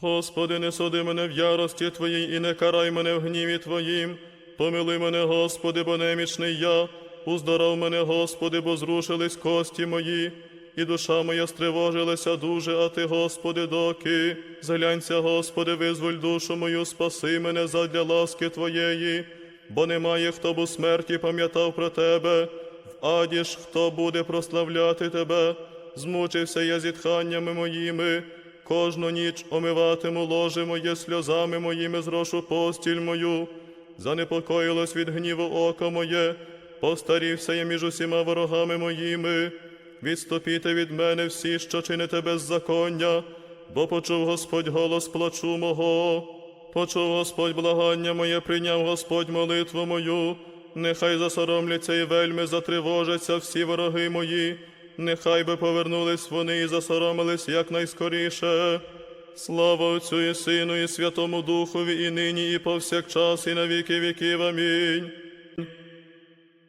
Господи, не суди мене в ярості Твоїй і не карай мене в гніві Твоїм. Помилуй мене, Господи, бо немічний я. Уздоров мене, Господи, бо зрушились кості мої, і душа моя стривожилася дуже, а Ти, Господи, доки. Зглянься, Господи, визволь душу мою, спаси мене задля ласки Твоєї, бо немає, хто б у смерті пам'ятав про Тебе, в аді ж хто буде прославляти Тебе. Змучився я зітханнями моїми, кожну ніч омиватиму ложе моє сльозами моїми зрошу постіль мою. Занепокоїлось від гніву око моє, постарівся я між усіма ворогами моїми. Відступіте від мене всі, що чините беззаконня, бо почув Господь голос плачу мого. Почув Господь благання моє, прийняв Господь молитву мою. Нехай засоромляться і вельми затривожаться всі вороги мої. Нехай би повернулись вони і засоромились якнайскоріше. Слава Отцю і Сину, і Святому Духові, і нині, і повсякчас, і на віки віків. Амінь.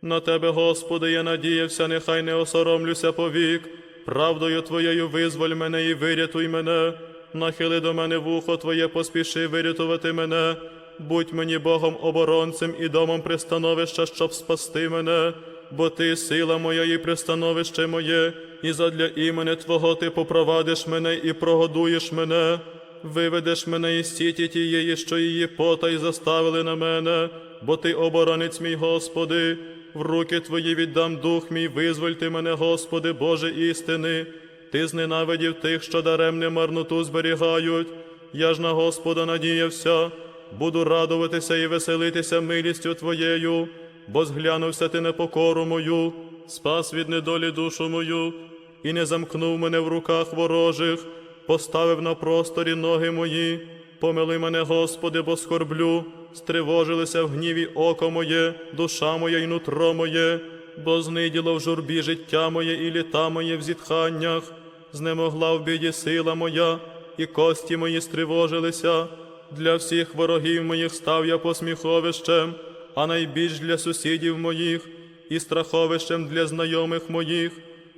На Тебе, Господи, я надіявся, нехай не осоромлюся повік. Правдою Твоєю визволь мене і вирятуй мене. Нахили до мене вухо Твоє, поспіши вирятувати мене. Будь мені Богом оборонцем і домом пристановища, щоб спасти мене, бо Ти сила моя і пристановище моє, і задля імени Твого Ти попровадиш мене і прогодуєш мене. Виведеш мене із сіті тієї, що її потай заставили на мене, бо ти оборонець мій, Господи, в руки Твої віддам дух мій, визвольте мене, Господи, Боже істини. Ти зненавидів тих, що даремне марноту зберігають. Я ж на Господа надіявся, буду радуватися і веселитися милістю Твоєю, бо зглянувся ти непокору мою, спас від недолі душу мою, і не замкнув мене в руках ворожих поставив на просторі ноги мої. Помили мене, Господи, бо скорблю, стривожилися в гніві око моє, душа моя і нутро моє, бо зниділо в журбі життя моє і літа моє в зітханнях, знемогла в біді сила моя, і кості мої стривожилися. Для всіх ворогів моїх став я посміховищем, а найбільш для сусідів моїх і страховищем для знайомих моїх.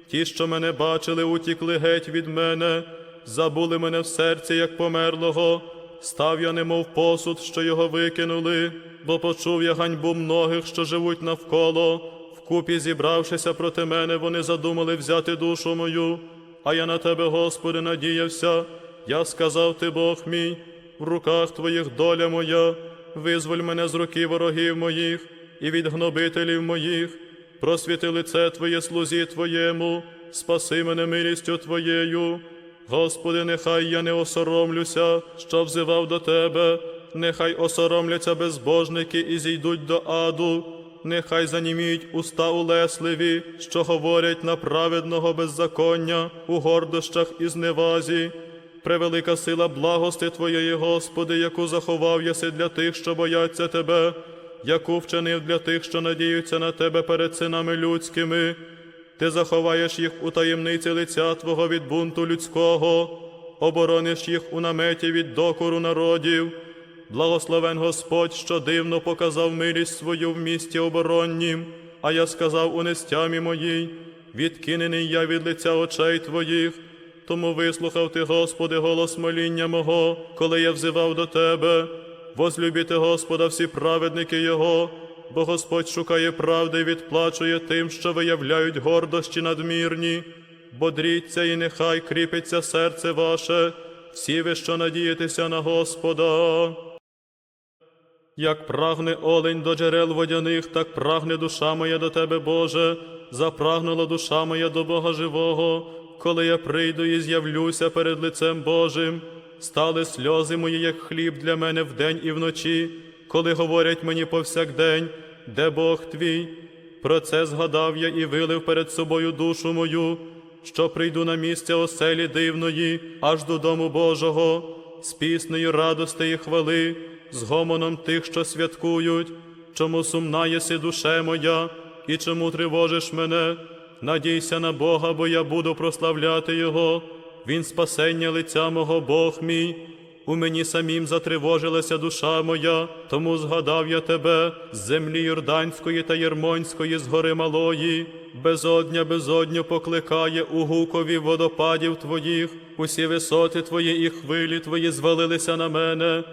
Ті, що мене бачили, утікли геть від мене, забули мене в серці, як померлого. Став я немов посуд, що його викинули, бо почув я ганьбу многих, що живуть навколо. Вкупі зібравшися проти мене, вони задумали взяти душу мою. А я на тебе, Господи, надіявся. Я сказав ти, Бог мій, в руках твоїх доля моя, визволь мене з руки ворогів моїх і від гнобителів моїх просвіти лице Твоє слузі Твоєму, спаси мене милістю Твоєю. Господи, нехай я не осоромлюся, що взивав до Тебе, нехай осоромляться безбожники і зійдуть до аду, нехай заніміють уста улесливі, що говорять на праведного беззаконня у гордощах і зневазі. Превелика сила благости Твоєї, Господи, яку заховав єси для тих, що бояться Тебе, яку вчинив для тих, що надіються на Тебе перед синами людськими. Ти заховаєш їх у таємниці лиця Твого від бунту людського, оборониш їх у наметі від докору народів. Благословен Господь, що дивно показав милість свою в місті обороннім, а я сказав у нестямі моїй, відкинений я від лиця очей Твоїх. Тому вислухав ти, Господи, голос моління мого, коли я взивав до Тебе. Возлюбіте Господа всі праведники Його, бо Господь шукає правди і відплачує тим, що виявляють гордощі надмірні. Бодріться і нехай кріпиться серце ваше, всі ви, що надієтеся на Господа. Як прагне олень до джерел водяних, так прагне душа моя до Тебе, Боже, запрагнула душа моя до Бога живого, коли я прийду і з'явлюся перед лицем Божим. Стали сльози мої, як хліб для мене вдень і вночі, коли говорять мені повсякдень, де Бог твій. Про це згадав я і вилив перед собою душу мою, що прийду на місце оселі дивної, аж до дому Божого, з піснею радости і хвали, з гомоном тих, що святкують, чому сумна єси душе моя, і чому тривожиш мене. Надійся на Бога, бо я буду прославляти Його. Він спасення лиця мого Бог мій, у мені самім затривожилася душа моя, тому згадав я тебе з землі Йорданської та Єрмонської, з гори малої, безодня безодню покликає у гукові водопадів твоїх, усі висоти твої і хвилі твої звалилися на мене.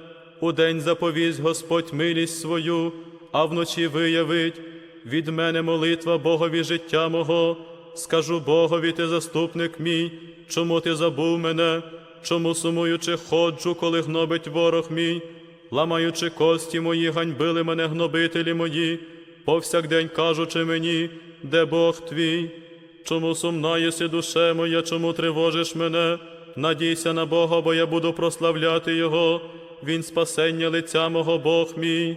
У день заповість Господь милість свою, а вночі виявить від мене молитва Богові життя мого. Скажу Богові, ти заступник мій, чому ти забув мене, чому сумуючи ходжу, коли гнобить ворог мій, ламаючи кості мої, ганьбили мене гнобителі мої, повсякдень кажучи мені, де Бог твій, чому сумна єси душе моя, чому тривожиш мене? Надійся на Бога, бо я буду прославляти Його, Він спасення лиця мого Бог мій.